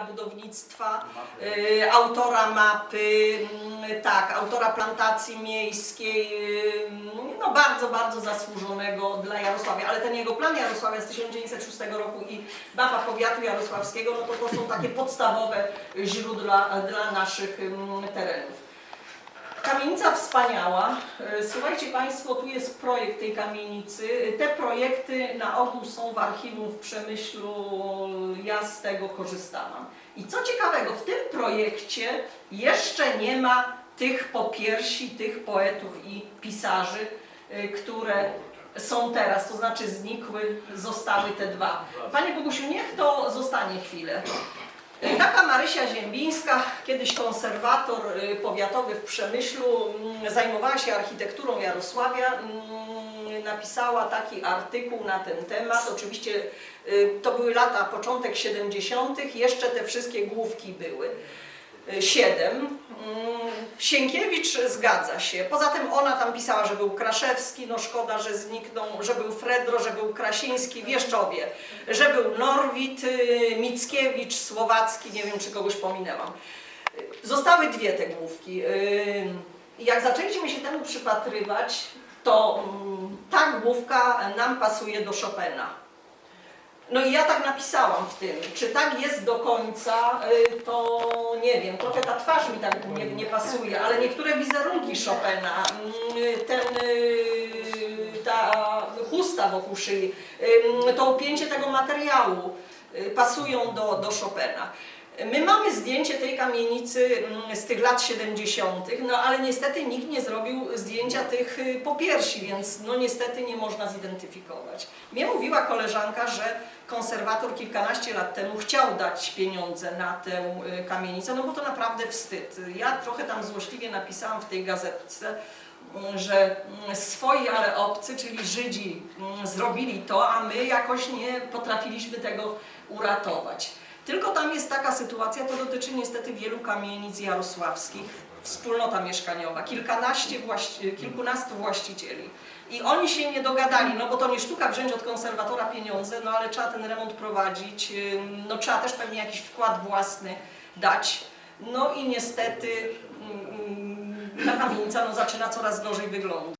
budownictwa, y, autora mapy, mm, tak, autora plantacji miejskiej, y, no bardzo, bardzo zasłużonego dla Jarosławia, ale ten jego plan Jarosławia z 1906 roku i mapa powiatu jarosławskiego, no to to są takie podstawowe źródła dla naszych mm, terenów. Kamienica wspaniała. E, Słuchajcie Państwo, tu jest projekt tej kamienicy. Te projekty na ogół są w archiwum w Przemyślu, ja z tego korzystałam. I co ciekawego, w tym projekcie jeszcze nie ma tych popiersi, tych poetów i pisarzy, e, które są teraz, to znaczy znikły, zostały te dwa. Panie Bogusiu, niech to zostanie chwilę. Taka Marysia Ziembińska, kiedyś konserwator y, powiatowy w Przemyślu, mm, zajmowała się architekturą Jarosławia, mm, napisała taki artykuł na ten temat. Oczywiście y, to były lata, początek 70., jeszcze te wszystkie główki były. Y, Siedem. Sienkiewicz zgadza się. Poza tym ona tam pisała, że był Kraszewski, no szkoda, że zniknął, że był Fredro, że był Krasiński, Wieszczowie, że był Norwid, y, Mickiewicz, Słowacki, nie wiem czy kogoś pominęłam. Zostały dwie te główki. Y, Jak zaczęliśmy się temu przypatrywać, to mm, ta główka nam pasuje do Chopina. No i ja tak napisałam w tym. Czy tak jest do końca, y, to nie wiem. Trochę ta twarz mi tak nie, nie pasuje, ale niektóre wizerunki Chopina, mm, ten, y, ta chusta wokół szyi, y, to upięcie tego materiału y, pasują do, do Chopina. My mamy zdjęcie tej kamienicy mm, z tych lat 70., no ale niestety nikt nie zrobił zdjęcia tych y, popiersi, więc no niestety nie można zidentyfikować. Mnie mówiła koleżanka, że konserwator kilkanaście lat temu chciał dać pieniądze na tę y, kamienicę, no bo to naprawdę wstyd. Ja trochę tam złośliwie napisałam w tej gazetce, mm, że mm, swoi, ale obcy, czyli Żydzi zrobili to, a my jakoś nie potrafiliśmy tego uratować. Tylko tam jest taka sytuacja, to dotyczy niestety wielu kamienic jarosławskich, wspólnota mieszkaniowa, kilkanaście właści- kilkunastu właścicieli. I oni się nie dogadali, no bo to nie sztuka wziąć od konserwatora pieniądze, no ale trzeba ten remont prowadzić, no trzeba też pewnie jakiś wkład własny dać. No i niestety mm, mm, ta kamienica no, zaczyna coraz gorzej wyglądać.